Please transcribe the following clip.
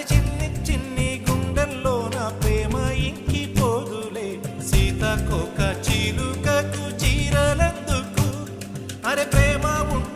చిన్ని చిన్ని గుండెల్లో నా ప్రేమ ఇంకిపోదులే. సీతకొక చిలుకకు చీరలందుకు? అరే ప్రేమ ఉంటుంది